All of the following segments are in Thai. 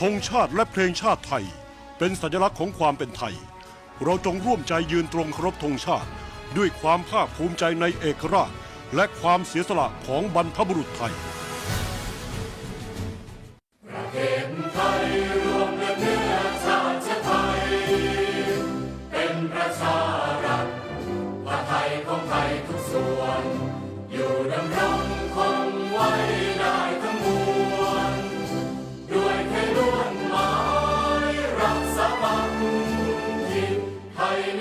ธงชาติและเพลงชาติไทย เป็นสัญลักษณ์ของความเป็นไทย เราจงร่วมใจยืนตรงเคารพธงชาติ ด้วยความภาคภูมิใจในเอกราช และความเสียสละของบรรพบุรุษไทย Journey of Dream สั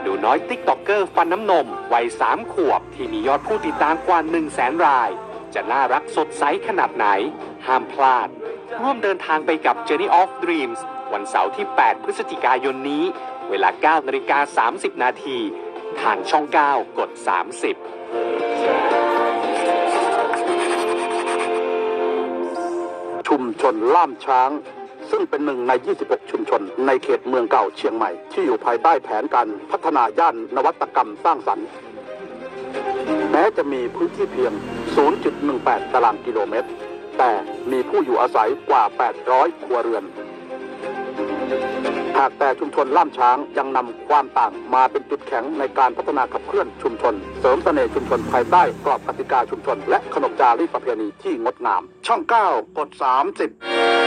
หนูน้อยติ๊กต็อกเกอร์ฟันน้ำนม วัย 3 ขวบ ที่มียอดผู้ติดตามกว่า 1 0 0 0 0แสนราย จะน่ารักสดใสขนาดไหน ห้ามพลาด ร่วมเดินทางไปกับ Journey of Dreams วันเสาร์ที่ 8 พฤศจิกายนนี้ เวลา 9นาฬิกา30 นาทีทางช่อง 9 กด 30 ชุมชนล่ามช้าง ซึ่งเป็นหนึ่งใน 26 ชุมชน ในเขตเมืองเก่าเชียงใหม่ ที่อยู่ภายใต้แผนการพัฒนาย่านนวัตกรรมสร้างสรรค์ แม้จะมีพื้นที่เพียง 0.18 ตารางกิโลเมตร แต่มีผู้อยู่อาศัยกว่า 800 ครัวเรือนหากแต่ชุมชนล่ามช้างยังนำความต่างมาเป็นจุดแข็งในการพัฒนาขับเคลื่อนชุมชน เสริมเสน่ห์ชุมชนภายใต้กรอบกติกาชุมชน และขนบจารีตประเพณีที่งดงาม ช่อง 9 กด 30